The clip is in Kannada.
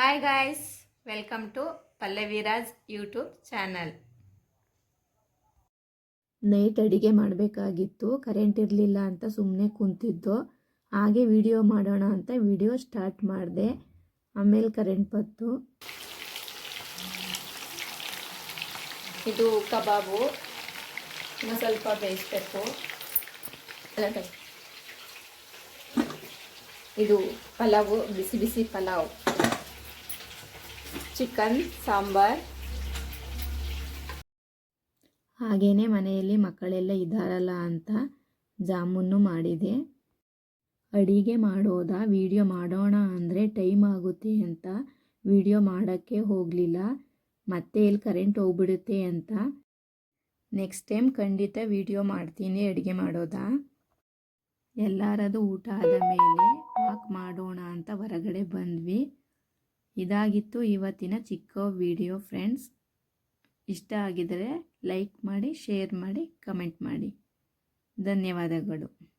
Hi guys welcome to Pallaviraj YouTube channel night ಅಡಿಗೆ ಮಾಡಬೇಕಾಗಿತ್ತು ಕರೆಂಟ್ ಇರಲಿಲ್ಲ ಅಂತ ಸುಮ್ಮನೆ ಕುಂತಿದ್ದು. ಹಾಗೆ ವಿಡಿಯೋ ಮಾಡೋಣ ಅಂತ ವಿಡಿಯೋ ಸ್ಟಾರ್ಟ್ ಮಾಡಿದೆ. ಆಮೇಲೆ ಕರೆಂಟ್ ಬಂತು. ಇದು ಕಬಾಬು ಇನ್ನು ಸ್ವಲ್ಪ ಬೇಯಿಸ್ಬೇಕು ಇದು ಪಲಾವು ಬಿಸಿ ಬಿಸಿ ಪಲಾವ್. ಚಿಕನ್, ಸಾಂಬಾರ್. ಹಾಗೇನೆ ಮನೆಯಲ್ಲಿ ಮಕ್ಕಳೆಲ್ಲ ಇದ್ದಾರಲ್ಲ ಅಂತ ಜಾಮೂನು ಮಾಡಿದೆ. ಅಡಿಗೆ ಮಾಡೋದ, ವಿಡಿಯೋ ಮಾಡೋಣ ಅಂದರೆ ಟೈಮ್ ಆಗುತ್ತೆ ಅಂತ ವಿಡಿಯೋ ಮಾಡೋಕ್ಕೆ ಹೋಗಲಿಲ್ಲ. ಮತ್ತೆ ಇಲ್ಲಿ ಕರೆಂಟ್ ಹೋಗ್ಬಿಡುತ್ತೆ ಅಂತ ನೆಕ್ಸ್ಟ್ ಟೈಮ್ ಖಂಡಿತ ವಿಡಿಯೋ ಮಾಡ್ತೀನಿ ಅಡುಗೆ ಮಾಡೋದ. ಎಲ್ಲರದು ಊಟ ಆದ ಮೇಲೆ ವಾಕ್ ಮಾಡೋಣ ಅಂತ ಹೊರಗಡೆ ಬಂದ್ವಿ. ಇದಾಗಿತ್ತು ಇವತ್ತಿನ ಚಿಕ್ಕ ವಿಡಿಯೋ ಫ್ರೆಂಡ್ಸ್. ಇಷ್ಟ ಆಗಿದರೆ ಲೈಕ್ ಮಾಡಿ ಶೇರ್ ಮಾಡಿ ಕಮೆಂಟ್ ಮಾಡಿ. ಧನ್ಯವಾದಗಳು.